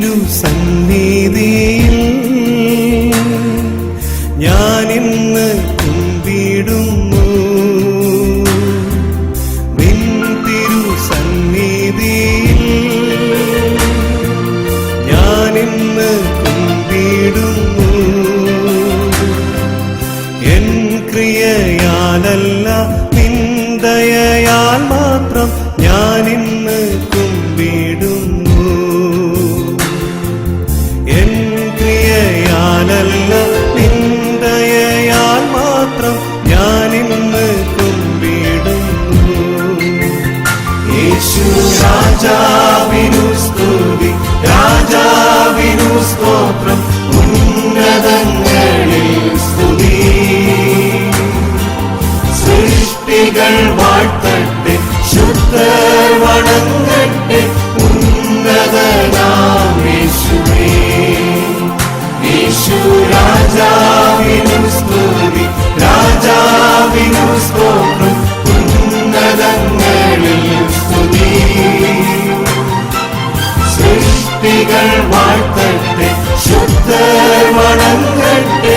തിരുസന്നിധിയിൽ ഞാനിന്ന് കുമ്പിടുന്നു. നിൻ തിരുസന്നിധിയിൽ ഞാനിന്ന് കുമ്പിടുന്നു. എൻ ക്രിയയാലല്ല നിന്ദയാൽ ക്രിയയാലല്ല നിന്ദയാൽ മാത്രം ഞാനിന്ന് കുമ്പിടുന്നു. യേശു രാജാവിനു സ്തുതി രാജാവിനു സ്തോത്രം സൃഷ്ടികൾ വാഴ്ത്തട്ടെ ശുദ്ധർ വണങ്ങട്ടെ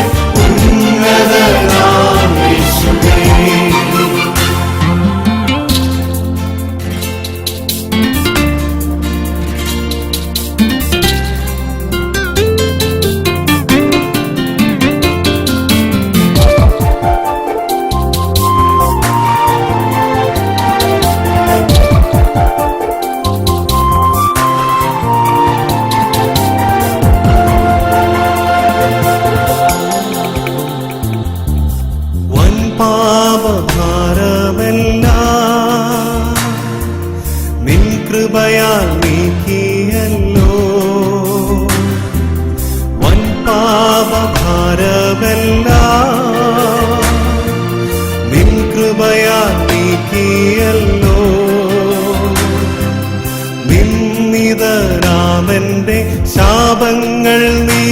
കൃപയാൽ നീക്കിയല്ലോ. വൻ പാപഭാരമെല്ലാം നിൻ കൃപയാൽ നീക്കിയല്ലോ. നിന്നിതരാമന്റെ ശാപങ്ങൾ നീ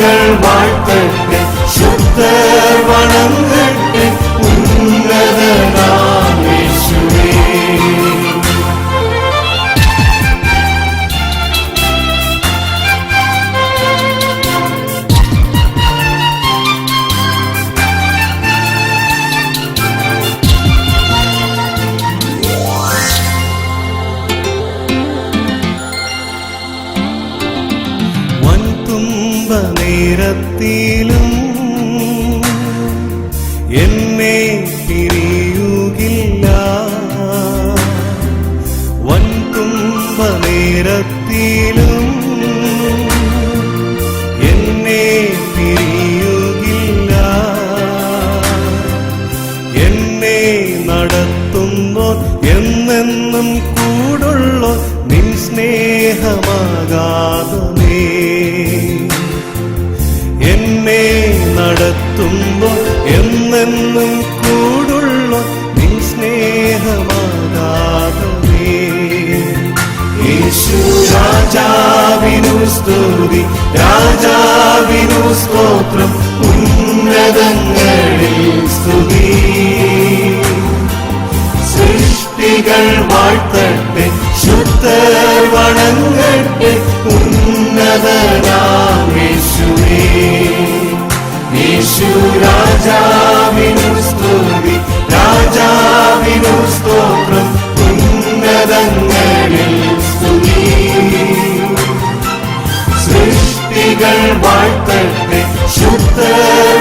സൃഷ്ടികൾ വാഴ്ത്തട്ടെ. ശുദ്ധർ വണങ്ങട്ടെ വൻതുമ്പ നേരത്തിലും രാജാവിനു സ്തുതി രാജാവിനു സ്തോത്രം ഉന്നതങ്ങളിൽ സ്തുതി. സൃഷ്ടികൾ വാഴ്ത്തട്ടെ ശുദ്ധർ വണങ്ങട്ടെ ഉന്നതനാം യേശുവേ. യേശു രാജാവിനു வாழ்த்தட்டே சுத்த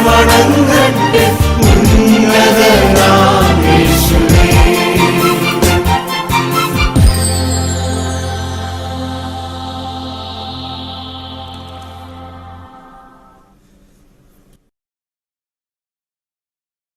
வணங்கட்டே